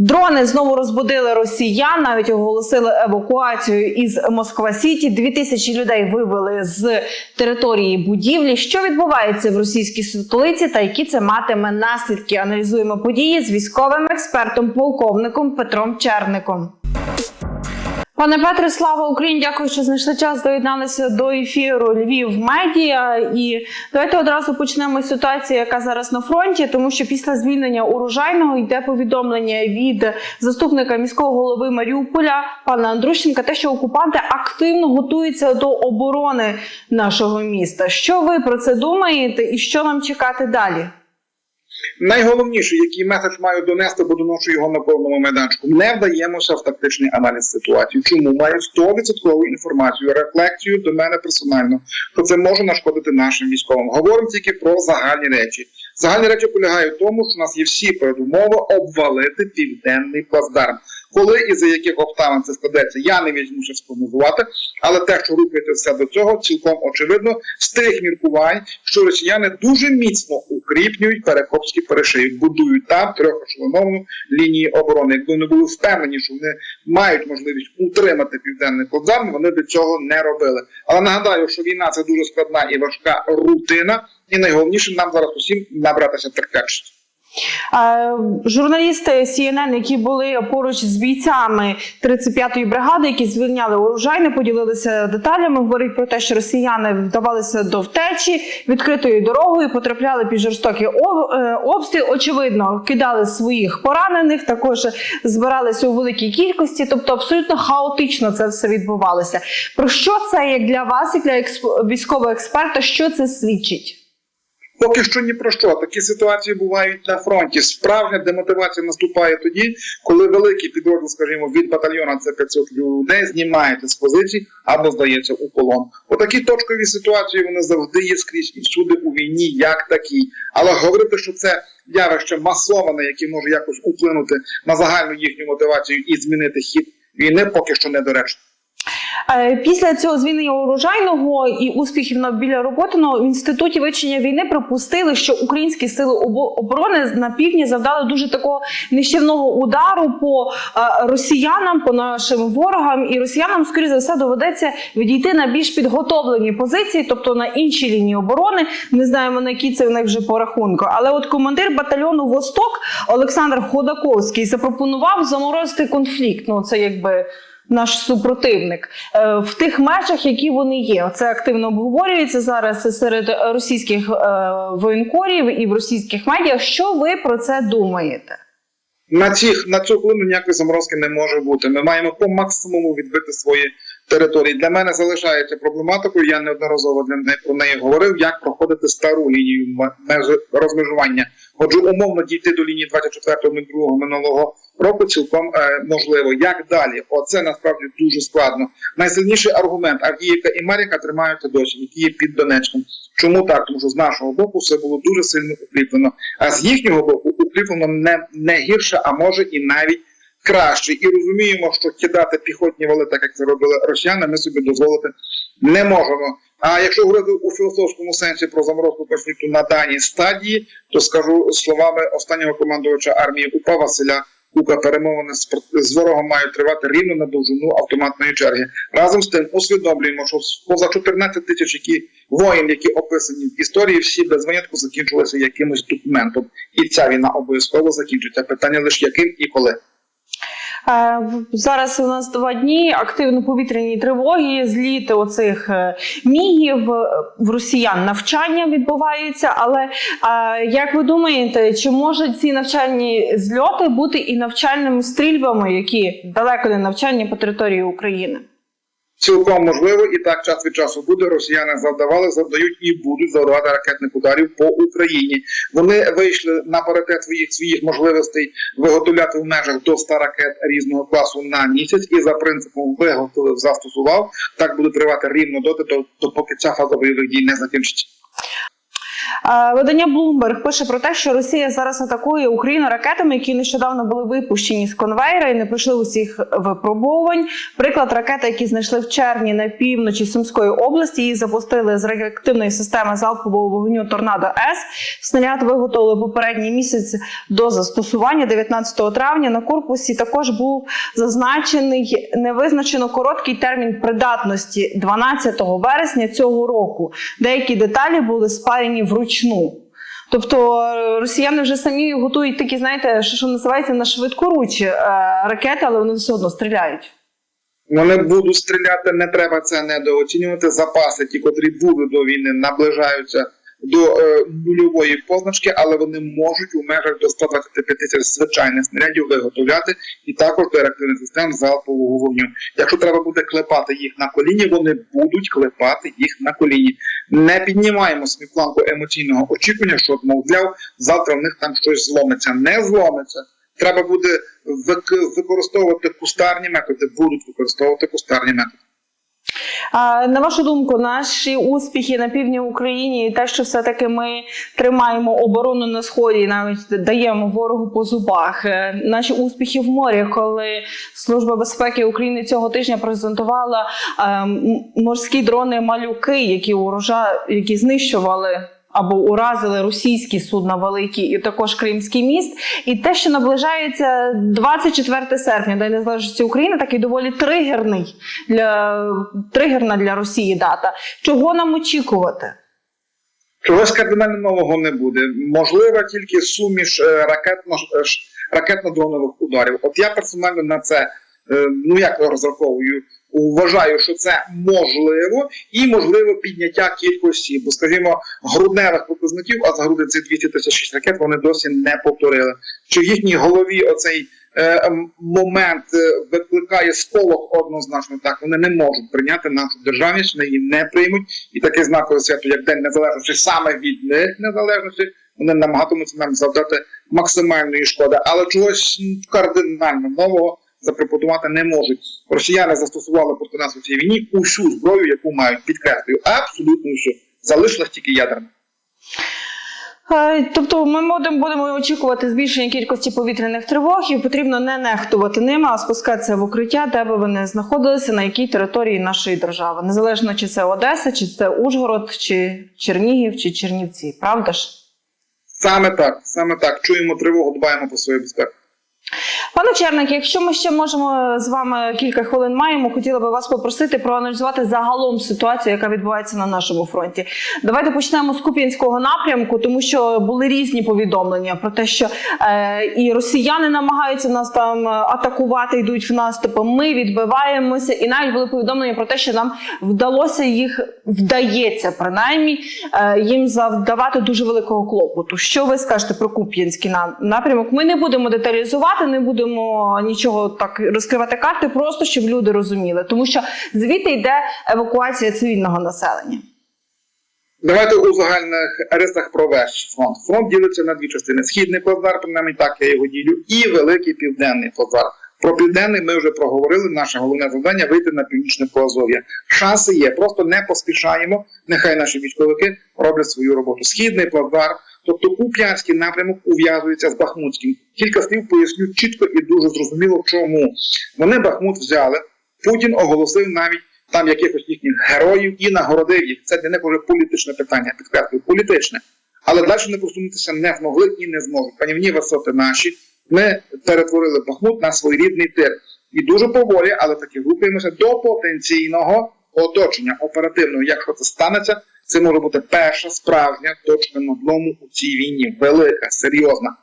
Дрони знову розбудили росіян, навіть оголосили евакуацію із Москва Сіті. Дві тисячі людей вивели з території будівлі. Що відбувається в російській столиці та які це матиме наслідки? Аналізуємо події з військовим експертом, полковником Петром Черником. Пане Петре, слава Україні! Дякую, що знайшли час. Доєдналися до ефіру Львів Медіа. І давайте одразу почнемо з ситуації, яка зараз на фронті, тому що після звільнення урожайного йде повідомлення від заступника міського голови Маріуполя пана Андрущенка, те, що окупанти активно готуються до оборони нашого міста. Що ви про це думаєте, і що нам чекати далі? Найголовніше, який меседж маю донести, бо доношу його на повному майданчику. Не вдаємося в тактичний аналіз ситуації. Чому маю 100% інформацію, рефлексію до мене персонально, що це може нашкодити нашим військовим. Говоримо тільки про загальні речі. Загальні речі полягають в тому, що у нас є всі передумови обвалити південний плацдарм. Коли і за яких обставин це складеться, я не візьмуся спрогнозувати, але те, що рухається все до цього, цілком очевидно з тих міркувань, що росіяни дуже міцно укріплюють перекопські перешиї, будують там трьохешелоновану лінії оборони. Якби вони були впевнені, що вони мають можливість утримати південний плацдарм, вони до цього не робили. Але нагадаю, що війна це дуже складна і важка рутина, і найголовніше нам зараз усім набратися терпечості. Е, Журналісти CNN, які були поруч з бійцями 35-ї бригади, які звільняли урожайне, поділилися деталями. Говорять про те, що росіяни вдавалися до втечі відкритою дорогою, потрапляли під жорстокий е, обстріл. Очевидно, кидали своїх поранених, також збиралися у великій кількості. Тобто, абсолютно хаотично це все відбувалося. Про що це як для вас, як для військового експерта? Що це свідчить? Поки що ні про що. Такі ситуації бувають на фронті. Справжня демотивація наступає тоді, коли великий підрозділ, скажімо, від батальйона це 500 людей, знімаєте з позицій або здається у полон. Отакі точкові ситуації вони завжди є скрізь і всюди у війні, як такі. Але говорити, що це явище масоване, яке може якось вплинути на загальну їхню мотивацію і змінити хід війни, поки що недоречно. Е, Після цього звільнення урожайного і успіхів на біля роботиного в інституті вивчення війни припустили, що українські сили оборони на півдні завдали дуже такого нищівного удару по е, росіянам, по нашим ворогам, і росіянам, скоріше за все, доведеться відійти на більш підготовлені позиції, тобто на інші лінії оборони. Не знаємо на які це в них вже по рахунку. Але от командир батальйону Восток Олександр Ходаковський запропонував заморозити конфлікт. Ну це якби наш супротивник е, в тих межах, які вони є. Це активно обговорюється зараз серед російських е, воєнкорів і в російських медіа. Що ви про це думаєте? На цих на цю хвилину ніякої заморозки не може бути. Ми маємо по максимуму відбити свої території. Для мене залишається проблематикою. Я неодноразово для неї про неї говорив, як проходити стару лінію розмежування. Отже, умовно дійти до лінії 24-02 минулого року цілком е, можливо. Як далі? Оце насправді дуже складно. Найсильніший аргумент Авдіївка і Маріка тримаються досі, які є під Донецьком. Чому так? Тому що з нашого боку все було дуже сильно укріплено, а з їхнього боку укріплено не, не гірше, а може і навіть краще. І розуміємо, що кидати піхотні вали, так як це робили росіяни, ми собі дозволити не можемо. А якщо говорити у філософському сенсі про заморозку конфлікту на даній стадії, то скажу словами останнього командувача армії УПА Василя Кука, перемовини з, з ворогом мають тривати рівно на довжину автоматної черги. Разом з тим усвідомлюємо, що поза 14 тисяч які воїн, які описані в історії, всі без винятку закінчилися якимось документом. І ця війна обов'язково закінчиться. Питання лише яким і коли. Е, Зараз у нас два дні активно повітряні тривоги, зліти оцих е, мігів е, в росіян навчання відбуваються. Але як ви думаєте, чи можуть ці навчальні зльоти бути і навчальними стрільбами, які далеко не навчання по території України? Цілком можливо, і так час від часу буде. Росіяни завдавали, завдають і будуть завдавати ракетних ударів по Україні. Вони вийшли на паритет своїх своїх можливостей виготовляти в межах до 100 ракет різного класу на місяць, і за принципом виготовив, застосував. Так буде тривати рівно доти, до- поки ця фаза бойових дій не закінчиться. Видання Bloomberg пише про те, що Росія зараз атакує Україну ракетами, які нещодавно були випущені з конвейера і не пройшли усіх випробувань. Приклад ракети, які знайшли в червні на півночі Сумської області, її запустили з радіоактивної системи залпового вогню Торнадо С. Снаряд виготовили попередній місяць до застосування 19 травня. На корпусі також був зазначений невизначено короткий термін придатності 12 вересня цього року. Деякі деталі були спаяні вручну. Тобто е, росіяни вже самі готують такі, знаєте, що, що називається на швидкоруч е, ракети, але вони все одно стріляють. Вони будуть стріляти, не треба це недооцінювати. Запаси, ті, котрі були до війни, наближаються до е, нульової позначки, але вони можуть у межах до 125 тисяч звичайних снарядів виготовляти і також до реактивних систем залпового вогню. Якщо треба буде клепати їх на коліні, вони будуть клепати їх на коліні. Не піднімаємо собі планку емоційного очікування, що мовляв, завтра в них там щось зломиться. Не зломиться. Треба буде вик- використовувати кустарні методи, будуть використовувати кустарні методи. На вашу думку, наші успіхи на півдні України і те, що все-таки ми тримаємо оборону на сході, навіть даємо ворогу по зубах. е, Наші успіхи в морі, коли Служба безпеки України цього тижня презентувала е, морські дрони малюки, які урожа, які знищували. Або уразили російські судна великі, і також Кримський міст. І те, що наближається 24 серпня, День Незалежності України, такий доволі тригерний для тригерна для Росії дата. Чого нам очікувати? Чогось кардинально нового не буде. Можлива тільки суміш е, ракетно е, ракетно-дронових ударів. От я персонально на це е, ну як розраховую. Вважаю, що це можливо, і можливо підняття кількості, бо скажімо, грудневих показників, а за грудень це 236 ракет, вони досі не повторили. Чи в їхній голові оцей е, момент е, викликає сполох однозначно так. Вони не можуть прийняти нашу державність, вони її не приймуть, і таке знакове свято, як День Незалежності, саме від них незалежності, вони намагатимуться нам завдати максимальної шкоди, але чогось кардинально нового запропонувати не можуть. Росіяни застосували проти нас у цій війні усю зброю, яку мають підкреслюю, абсолютно всю. Залишилась тільки ядерна. Тобто ми будемо очікувати збільшення кількості повітряних тривог, і потрібно не нехтувати ними, а спускатися в укриття, де би вони знаходилися, на якій території нашої держави, незалежно чи це Одеса, чи це Ужгород, чи Чернігів, чи Чернівці. Правда ж? Саме так, саме так. Чуємо тривогу, дбаємо про свою безпеку. Пане Черник, якщо ми ще можемо з вами кілька хвилин маємо, хотіла би вас попросити проаналізувати загалом ситуацію, яка відбувається на нашому фронті. Давайте почнемо з Куп'янського напрямку, тому що були різні повідомлення про те, що е, і росіяни намагаються нас там е, атакувати, йдуть в наступи. Ми відбиваємося, і навіть були повідомлення про те, що нам вдалося їх вдається принаймні е, їм завдавати дуже великого клопоту. Що ви скажете про Куп'янський напрямок? Ми не будемо деталізувати, не будемо нічого так розкривати карти, просто щоб люди розуміли, тому що звідти йде евакуація цивільного населення. Давайте у загальних рисах про весь фронт. Фронт ділиться на дві частини: східний плацдарм, принаймні так я його ділю, і великий південний плацдарм. Про південний ми вже проговорили. Наше головне завдання вийти на північне Поазов'я. Шанси є, просто не поспішаємо. Нехай наші військовики роблять свою роботу. Східний плацдарм, тобто Куп'янський напрямок ув'язується з Бахмутським. Кілька слів поясню чітко і дуже зрозуміло, чому вони Бахмут взяли. Путін оголосив навіть там якихось їхніх героїв і нагородив їх. Це для них вже політичне питання, підкреслюю, політичне. Але далі не просунутися не змогли і не зможуть. Панівні висоти наші. Ми перетворили Бахмут на своєрідний тир. І дуже поволі, але таки рухаємося до потенційного оточення оперативного. Якщо це станеться, це може бути перша справжня точка на одному у цій війні. Велика, серйозна.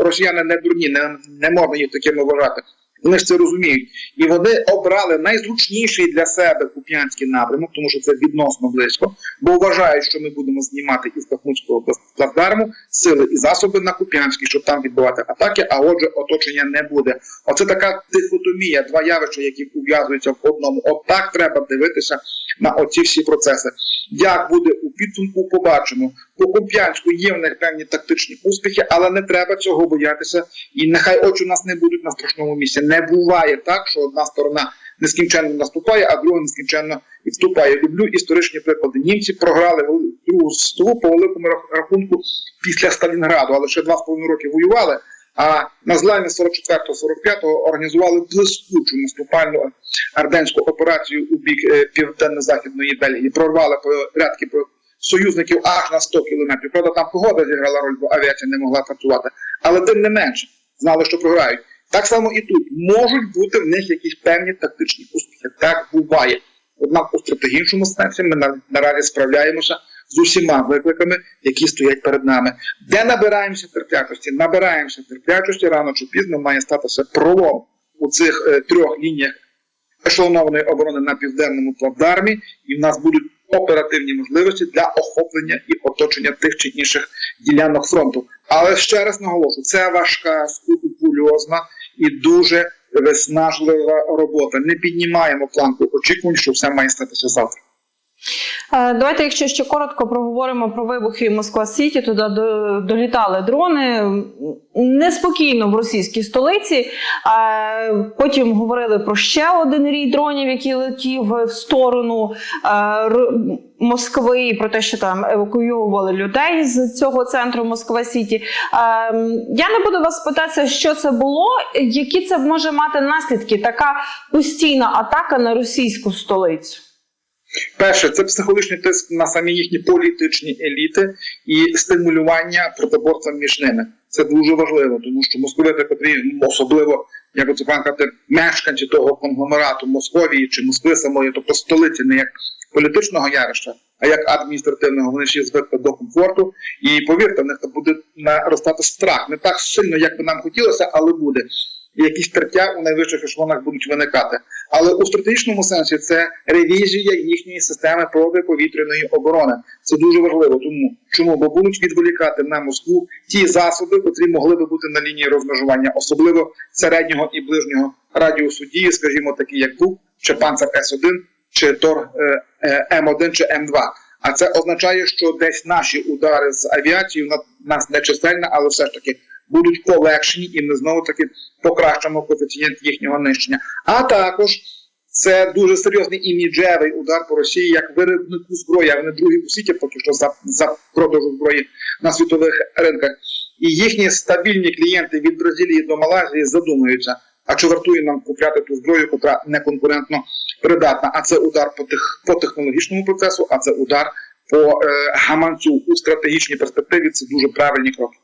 Росіяни не дурні, не, не можна їх такими вважати. Вони ж це розуміють. І вони обрали найзручніший для себе куп'янський напрямок, тому що це відносно близько, бо вважають, що ми будемо знімати із Бахмутського плацдарму сили і засоби на Куп'янський, щоб там відбивати атаки, а отже, оточення не буде. Оце така дихотомія, два явища, які ув'язуються в одному. От так треба дивитися на оці всі процеси. Як буде у підсумку, побачимо. По Куп'янську є в них певні тактичні успіхи, але не треба цього боятися. І нехай очі у нас не будуть на страшному місці. Не буває так, що одна сторона нескінченно наступає, а друга нескінченно відступає. Люблю історичні приклади. Німці програли Другу світову по великому рахунку після Сталінграду, але ще два з половиною роки воювали. А на зламі 44-45 організували блискучу наступальну арденську операцію у бік е, південно-західної Бельгії. Прорвали порядки союзників аж на 100 кілометрів. Правда, там погода зіграла роль, бо авіація не могла працювати. Але тим не менше знали, що програють. Так само і тут можуть бути в них якісь певні тактичні успіхи. Так буває. Однак у стратегічному сенсі ми на- наразі справляємося з усіма викликами, які стоять перед нами. Де набираємося терплячості? Набираємося терплячості рано чи пізно має статися пролом у цих е, трьох лініях ешелонованої оборони на південному плацдармі, і в нас будуть оперативні можливості для охоплення і оточення тих чи інших ділянок фронту. Але ще раз наголошу, це важка, скрупульозна і дуже виснажлива робота. Не піднімаємо планку очікувань, що все має статися завтра. Е, Давайте, якщо ще коротко проговоримо про вибухи в Москва Сіті, туди долітали дрони неспокійно в російській столиці. Е, Потім говорили про ще один рій дронів, який летів в сторону е, Москви, про те, що там евакуювали людей з цього центру Москва Сіті. Я не буду вас питатися, що це було, які це може мати наслідки, така постійна атака на російську столицю. Перше, це психологічний тиск на самі їхні політичні еліти і стимулювання протиборцям між ними. Це дуже важливо, тому що московити, котрі ну, особливо, як це правильно казати, мешканці того конгломерату Московії чи Москви самої, тобто столиці, не як політичного явища, а як адміністративного, вони ще звикли до комфорту. І повірте, в них буде наростати страх. Не так сильно, як би нам хотілося, але буде. І якісь тертя у найвищих ешелонах будуть виникати. Але у стратегічному сенсі це ревізія їхньої системи протиповітряної оборони. Це дуже важливо. Тому чому? Бо будуть відволікати на Москву ті засоби, котрі могли би бути на лінії розмежування, особливо середнього і ближнього радіусу дії, скажімо, такі як БУК, чи Панцер С1, чи Тор е, е, М1 чи М2. А це означає, що десь наші удари з авіацією на нас не чисельна, але все ж таки будуть полегшені, і ми знову таки покращимо коефіцієнт їхнього нищення. А також це дуже серйозний іміджевий удар по Росії як виробнику зброї, а вони другі у світі поки що за, за продажу зброї на світових ринках. І їхні стабільні клієнти від Бразилії до Малайзії задумуються. А чи вартує нам купляти ту зброю, яка не конкурентно придатна? А це удар по тих по технологічному процесу, а це удар по е, гаманцю у стратегічній перспективі. Це дуже правильні кроки.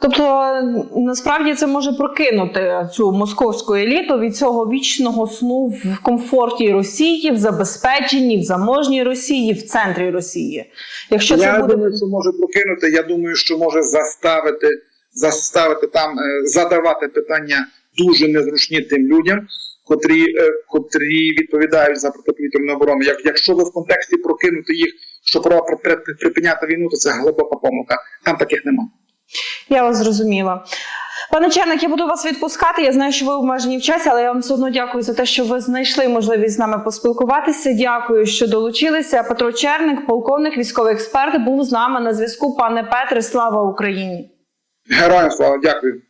Тобто насправді це може прокинути цю московську еліту від цього вічного сну в комфорті Росії, в забезпеченні, в заможній Росії, в центрі Росії. Якщо це я буде думаю, що може прокинути. Я думаю, що може заставити, заставити там е, задавати питання дуже незручні тим людям, котрі, е, котрі відповідають за протиповітряну оборону. Як, якщо ви в контексті прокинути їх, що при- припиняти війну, то це глибока помилка. Там таких немає. Я вас зрозуміла. Пане Черник, я буду вас відпускати. Я знаю, що ви обмежені в часі, але я вам все одно дякую за те, що ви знайшли можливість з нами поспілкуватися. Дякую, що долучилися. Петро Черник, полковник, військовий експерт, був з нами на зв'язку. Пане Петре, слава Україні! Героям слава, дякую.